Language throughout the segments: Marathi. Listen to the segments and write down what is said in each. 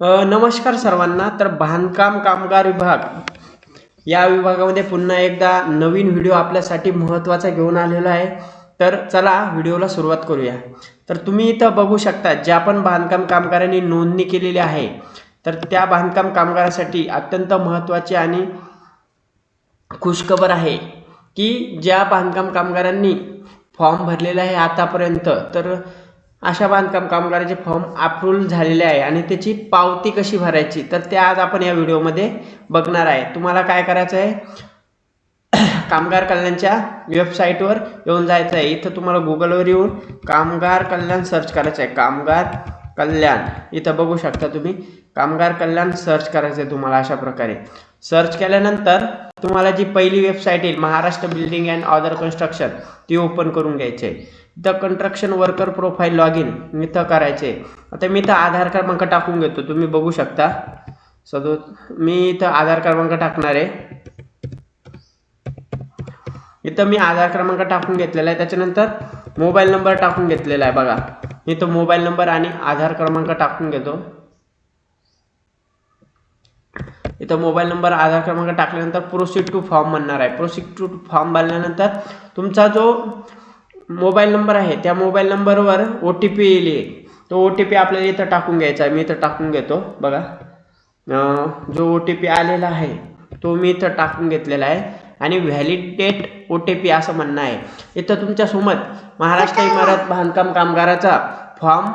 नमस्कार सर्वांना. तर बांधकाम कामगार विभाग या विभागामध्ये पुन्हा एकदा नवीन व्हिडिओ आपल्यासाठी महत्त्वाचा घेऊन आलेला आहे. तर चला व्हिडिओला सुरुवात करूया. तर तुम्ही इथं बघू शकता ज्या पण बांधकाम कामगारांनी नोंदणी केलेली आहे तर त्या बांधकाम कामगारासाठी अत्यंत महत्त्वाची आणि खुशखबर आहे की ज्या बांधकाम कामगारांनी फॉर्म भरलेला आहे आतापर्यंत तर अशा बांधकाम कामगाराचे फॉर्म अप्रूव्ह झालेले आहे आणि त्याची पावती कशी भरायची तर ते आज आपण या व्हिडिओमध्ये बघणार आहे. तुम्हाला काय करायचं आहे? कामगार कल्याणच्या वेबसाईटवर येऊन जायचं आहे. इथं तुम्हाला गुगलवर येऊन कामगार कल्याण सर्च करायचं आहे. कामगार कल्याण. इथं बघू शकता तुम्ही. कामगार कल्याण सर्च करायचं आहे तुम्हाला अशा प्रकारे. सर्च केल्यानंतर तुम्हाला जी पहिली वेबसाईट येईल Maharashtra building and other construction ती ओपन करून घ्यायची आहे. इथं construction worker profile log in इथं करायचे. आता मी इथं आधार क्रमांक टाकून घेतो. तुम्ही बघू शकता. सदो मी इथं आधार क्रमांक टाकणार आहे. इथं मी आधार क्रमांक टाकून घेतलेला आहे. त्याच्यानंतर मोबाईल नंबर टाकून घेतलेला आहे बघा. इथं मोबाईल नंबर आणि आधार क्रमांक टाकून घेतो. इथं मोबाईल नंबर आधार क्रमांक टाकल्यानंतर प्रोसीड टू फॉर्म म्हणणार आहे. प्रोसीड टू फॉर्म भरल्यानंतर तुमचा जो मोबाईल नंबर आहे त्या मोबाईल नंबरवर ओ टी पी येईल. तो ओ टी पी आपल्याला इथं टाकून घ्यायचा आहे. मी इथं टाकून घेतो. बघा. जो ओ टी पी आलेला आहे तो मी इथं टाकून घेतलेला आहे. आणि व्हॅलिडेट ओ टी पी असं म्हणणं आहे. इथं तुमच्यासोबत महाराष्ट्र इमारत बांधकाम कामगाराचा फॉर्म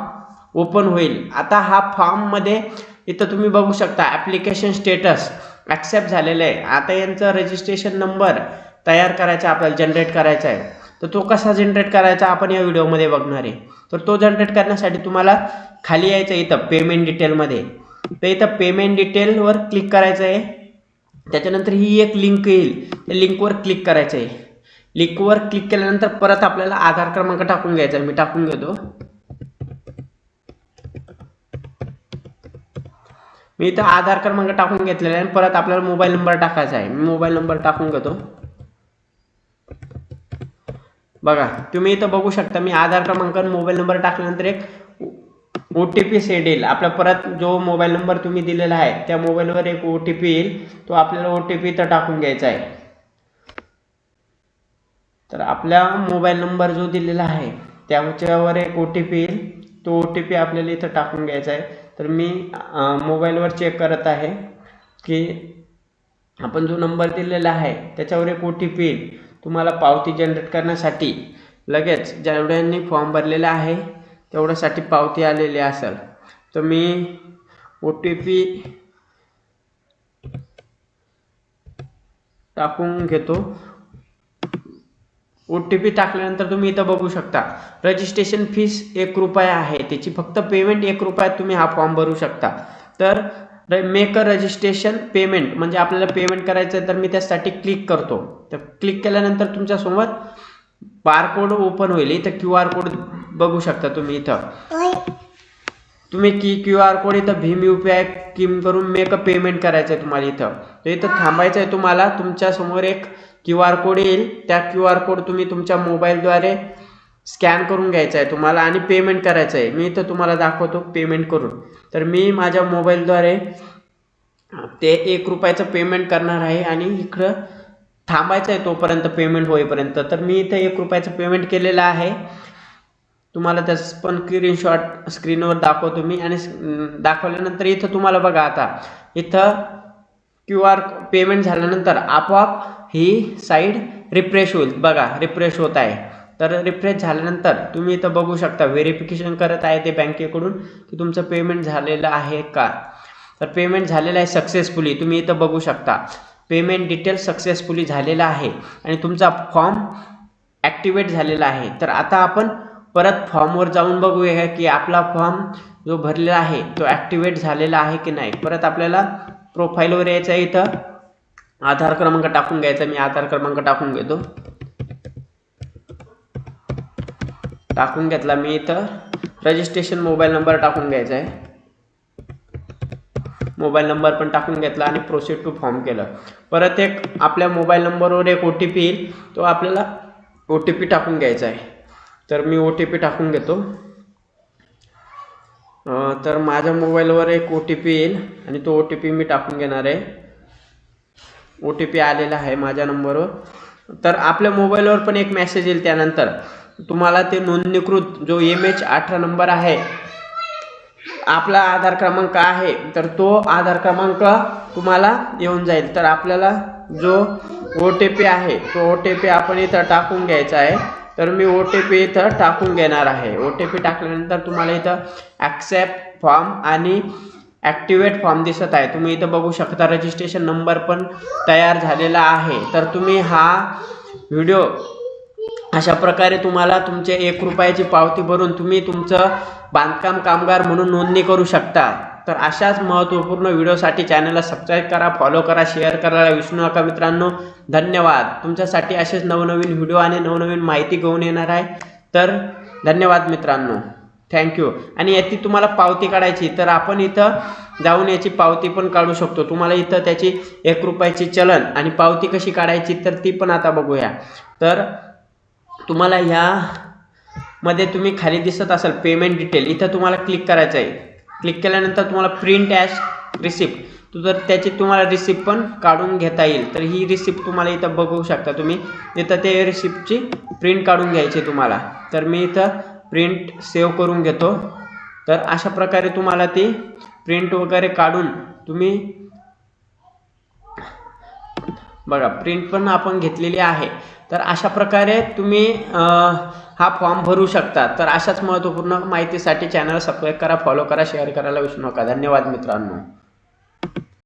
ओपन होईल. आता हा फॉर्ममध्ये इथं तुम्ही बघू शकता ॲप्लिकेशन स्टेटस ॲक्सेप्ट झालेलं आहे. आता यांचा रजिस्ट्रेशन नंबर तयार करायचा आपल्याला जनरेट करायचा आहे. तर तो कसा जनरेट करायचा आपण या व्हिडिओमध्ये बघणार आहे. तर तो जनरेट करण्यासाठी तुम्हाला खाली यायचं आहे इथं पेमेंट डिटेलमध्ये तर इथं पेमेंट डिटेलवर क्लिक करायचं आहे. त्याच्यानंतर ही एक लिंक येईल. त्या लिंकवर क्लिक करायचं आहे. लिंकवर क्लिक केल्यानंतर परत आपल्याला आधार क्रमांक टाकून घ्यायचा आहे. मी टाकून घेतो. मी इथं आधार क्रमांक टाकून घेतलेला आहे आणि परत आपल्याला मोबाईल नंबर टाकायचा आहे. मी मोबाईल नंबर टाकून घेतो. बघा तुम्ही इथं बघू शकता मी आधार क्रमांक मोबाईल नंबर टाकल्यानंतर एक ओ टी पी सेट येईल. आपला परत जो मोबाईल नंबर तुम्ही दिलेला आहे त्या मोबाईलवर एक ओ टी पी येईल. तो आपल्याला ओ टी पी इथं टाकून घ्यायचा आहे. तर आपला मोबाईल नंबर जो दिलेला आहे त्याच्यावर एक ओ टी पी येईल. तो ओ टी पी आपल्याला इथं टाकून घ्यायचा आहे. तर मी मोबाईलवर चेक करत आहे की आपण जो नंबर दिलेला आहे त्याच्यावर एक ओ टी पी येईल. तुम्हाला पावती जनरेट करण्यासाठी लगेच जेवढ्यांनी फॉर्म भरलेला आहे तेवढ्यासाठी पावती आलेली असेल. तर मी ओ टी पी टाकून घेतो. ओ टी पी टाकल्यानंतर तुम्ही इथं बघू शकता. रजिस्ट्रेशन फीस एक रुपया आहे. त्याची फक्त पेमेंट एक रुपयात तुम्ही हा फॉर्म भरू शकता. तर मेक अ रजिस्ट्रेशन पेमेंट म्हणजे आपल्याला पेमेंट करायचं आहे तर मी त्यासाठी क्लिक करतो. तर क्लिक केल्यानंतर तुमच्यासोबत बारकोड ओपन होईल. इथं क्यू आर कोड बघू शकता तुम्ही इथं. तुम्ही की क्यू आर कोड इथं भीम यू पी आय किम करून मेक पेमेंट करायचं आहे तुम्हाला इथं. तर इथं थांबायचं आहे तुम्हाला. तुमच्यासमोर एक क्यू आर कोड येईल. त्या क्यू आर कोड तुम्ही तुमच्या मोबाईलद्वारे स्कॅन करून घ्यायचा आहे तुम्हाला आणि पेमेंट करायचं आहे मी इथं तुम्हाला दाखवतो पेमेंट करून. तर मी माझ्या मोबाईलद्वारे ते एक रुपयाचं पेमेंट करणार आहे आणि इकडं थांबायचं आहे तोपर्यंत पेमेंट होईपर्यंत. तर मी इथं एक रुपयाचं पेमेंट केलेलं आहे. तुम्हाला त्याच पण स्क्रीनशॉट स्क्रीनवर दाखवतो मी आणि दाखवल्यानंतर इथं तुम्हाला बघा आता. इथं क्यू आर पेमेंट झाल्यानंतर आपोआप ही साईड रिफ्रेश होईल. बघा रिफ्रेश होत आहे. तर रिफ्रेश झाल्यानंतर तुम्ही इथं बघू शकता व्हेरिफिकेशन करत आहे ते बँकेकडून की तुमचं पेमेंट झालेलं आहे का? तर पेमेंट झालेलं आहे सक्सेसफुली तुम्ही इथं बघू शकता. पेमेंट डिटेल सक्सेसफुली झालेला आहे आणि तुमचा फॉर्म ॲक्टिवेट झालेला आहे. तर आता आपण परत फॉर्मवर जाऊन बघूया की आपला फॉर्म जो भरलेला आहे तो ॲक्टिवेट झालेला आहे की नाही. परत आपल्याला प्रोफाईलवर यायचं आहे इथं. आधार क्रमांक टाकून घ्यायचा मी आधार क्रमांक टाकून घेतो. टाकून घेतला मी इथं. रजिस्ट्रेशन मोबाईल नंबर टाकून घ्यायचा आहे. मोबाईल नंबर पण टाकून घेतला आणि प्रोसीड टू फॉर्म केलं. परत एक आपल्या मोबाईल नंबरवर एक ओ टी पी येईल. तो आपल्याला ओ टी पी टाकून घ्यायचा आहे. तर मी ओ टी पी टाकून घेतो. तर माझ्या मोबाईलवर एक ओ टी पी येईल आणि तो ओ टी पी मी टाकून घेणार आहे. ओ टी पी आलेला आहे माझ्या नंबरवर तर आपल्या मोबाईलवर पण एक मेसेज येईल त्यानंतर. तुम्हाला ते नोंदणीकृत जो एम एच अठरा नंबर आहे आपला आधार क्रमांक आहे तर तो आधार क्रमांक तुम्हाला येऊन जाईल. तर आपल्याला जो ओ टी पी आहे तो ओ टी पी आपण इथं टाकून घ्यायचा आहे. तर मी ओ टी पी इथं टाकून घेणार आहे. ओ टी पी टाकल्यानंतर तुम्हाला इथं ॲक्सेप्ट फॉर्म आणि ॲक्टिवेट फॉर्म दिसत आहे. तुम्ही इथं बघू शकता रजिस्ट्रेशन नंबर पण तयार झालेला आहे. तर तुम्ही हा व्हिडिओ अशा प्रकारे तुम्हाला तुमचे एक रुपयाची पावती भरून तुम्ही तुमचं बांधकाम कामगार म्हणून नोंदणी करू शकता. तर अशाच महत्त्वपूर्ण व्हिडिओसाठी चॅनलला सबस्क्राईब करा फॉलो करा शेअर करायला विसरू नका मित्रांनो. धन्यवाद. तुमच्यासाठी असेच नवनवीन व्हिडिओ आणि नवनवीन माहिती घेऊन येणार आहे. तर धन्यवाद मित्रांनो. थँक्यू आणि याची तुम्हाला पावती काढायची तर आपण इथं जाऊन याची पावती पण काढू शकतो. तुम्हाला इथं त्याची एक रुपयाची चलन आणि पावती कशी काढायची तर ती पण आता बघूया. तर तुम्हाला ह्या मध्ये तुम्ही खाली दिसत असाल पेमेंट डिटेल इथं तुम्हाला क्लिक करायचं आहे क्लिक केल्यानंतर तुम्हाला प्रिंट ॲज रिसिप्ट तर त्याची तुम्हाला रिसिप्ट पण काढून घेता येईल तर ही रिसिप्ट तुम्हाला इथं बघू शकता तुम्ही. इथं ते रिसिप्टची प्रिंट काढून घ्यायची तुम्हाला. तर मी इथं प्रिंट सेव्ह करून घेतो. तर अशा प्रकारे तुम्हाला ती प्रिंट वगैरे काढून तुम्ही बघा प्रिंट पण आपण घेतलेली आहे. तर अशा प्रकारे तुम्ही हा फॉर्म भरू शकता. तर अशाच महत्त्वपूर्ण माहितीसाठी चॅनल सबस्क्राईब करा फॉलो करा शेअर करायला विसरू नका. धन्यवाद मित्रांनो.